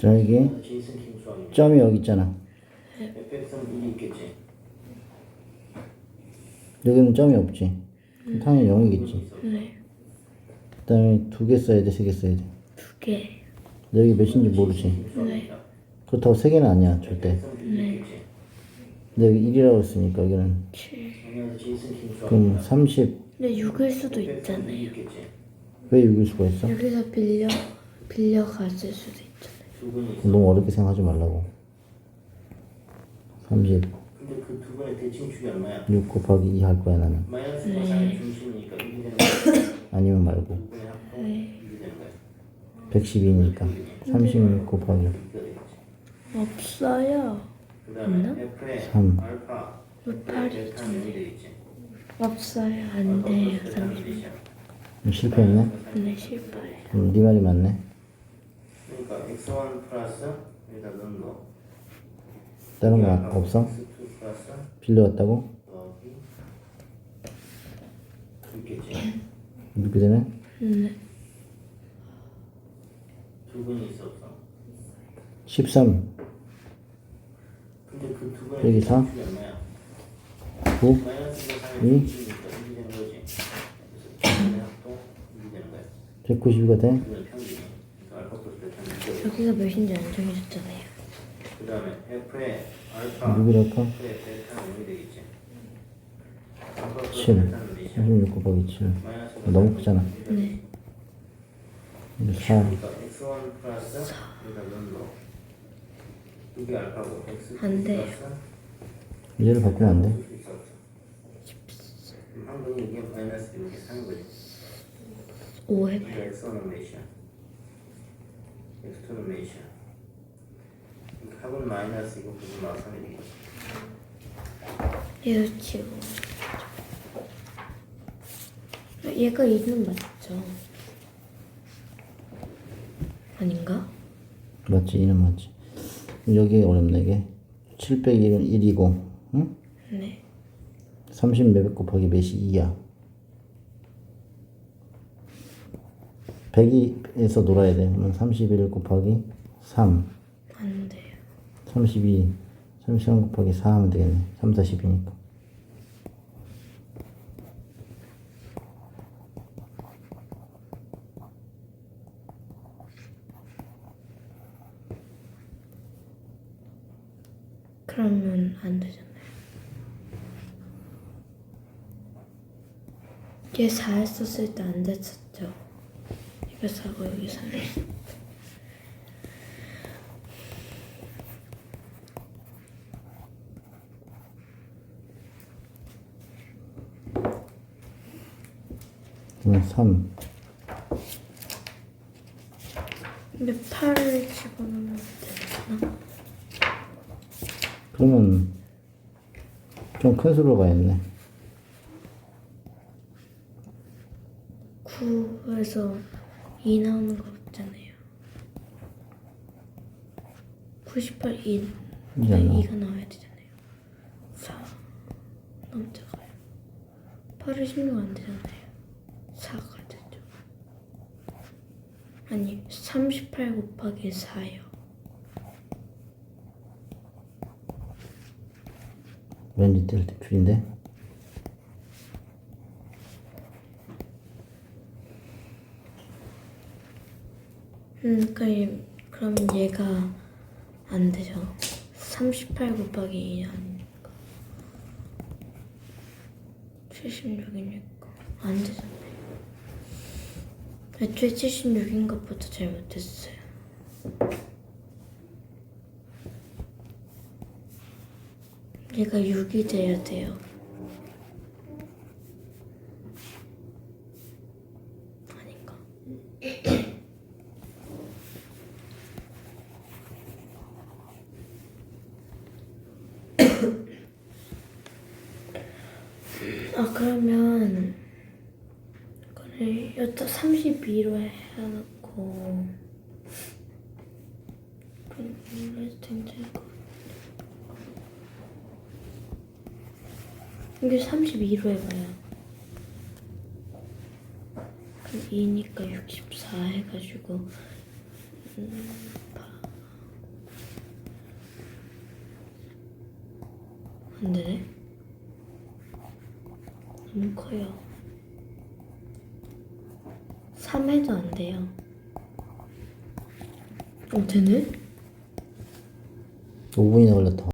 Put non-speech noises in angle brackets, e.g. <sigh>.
자 이게 점이 여기 있잖아. fx는 1이 있겠지 여기는 점이 없지. 당연히 0이겠지. 네. 그 다음에 두 개 써야 돼, 세 개 써야 돼. 두 개. 여기 몇인지 모르지. 네. 그렇다고 세 개는 아니야, 절대. fx는 1이 있겠지 근데 여기 1이라고 했으니까 여기는. 7. 그러면 제이슨 킹 수학이 그럼 30, 근데 6일 수도 fx는 1이 있잖아요. 왜 6일 수가 있어? 여기서 빌려 빌려 갔을 수도 있어 너무 어렵게 생각하지 말라고. 30, 근데 그 두 분의 대칭축이 얼마야? 6 곱하기 2 할 거야, 나는. 마이너스 마상의 중심이니까 1이 되는 거야 <coughs> 아니면 말고. 두 분의 합동 1이 되는 거야 112니까. 36 곱하기 이렇게 되겠지 없어요. 그 다음에 f의 삼. 알파 몇 베타는 팔이 0이 되겠지 없어요. 안 돼요. 30. 그럼 실패했네? 네 실패예요. 그럼 네 말이 맞네. 그러니까 x1 플러스 여기다 넣은 거 다른 거 없어? x2 플러스 빌려왔다고? 있겠지 이렇게 되네? 네. 두 분이 있어 없어 13, 근데 그두 여기 분의 사? 대칭축이 얼마야? 9, 마이너스 마상의 이? 중심이니까 1이 되는 거지 그래서 두 분의 합동 1이 되는 거야 192가 돼? 두 분의 평균 여기가 몇인지 안 정해졌잖아요. 그 다음에 f의 알파 6이랄까? f의 베타는 0이 되겠지 알파 플러스 7, 베타는 몇이야? 36 곱하기 7. 마이너스 너무 크잖아. 네. 이제 4, 그러니까 x1 플러스 여기다 넣은 거 이게 알파고 x2 안 돼요. 플러스 얘를 바꾸면 안 돼? 있어 없어 그럼 한 분이 이게 마이너스 이게 사는 거지 5회 그러니까 x1은 몇이야 x2는 몇이야 그러니까 합은 마이너스 이거 부분 마삼이 되겠지 얘도 치고. 얘가 2는 맞죠? 아닌가? 맞지? 2는 맞지. 여기 어렵네, 이게. 7 빼기 1은 1이고, 응? 네. 30 몇백 곱하기 몇이 2야. 100에서 놀아야 돼. 그러면 31 곱하기 3. 안 돼요. 32. 33 곱하기 4 하면 되겠네. 3, 40이니까. 그러면 안 되잖아요. 얘 4 했었을 때 안 됐었죠? 이거 4고 여기 3이 그러면 3. 근데 8을 집어넣으면 되나? 그러면 좀 큰 수로 가야겠네. 9에서 2 나오는 거 없잖아요. 98, 2. 이게 네, 안 나와. 2가 나와야 되잖아요. 4. 너무 작아요. 8을 16 안 되잖아요. 4가 되죠. 아니, 38 곱하기 4요. 왠지 뜰때 줄인데? 음, 그러니까 얘- 그럼 얘가 안 되죠. 38 곱하기 2 아니니까. 76이니까. 안 되잖아요. 애초에 76인 것부터 잘못했어요. 얘가 6이 돼야 돼요. 아 그러면 이거를 여자 32로 해놓고 그래도 이게 32로 해봐요. 그럼 2니까 64 해가지고 음, 안 되네 너무 커요. 3회도 안 돼요. 어, 되네? 5분이나 걸렸다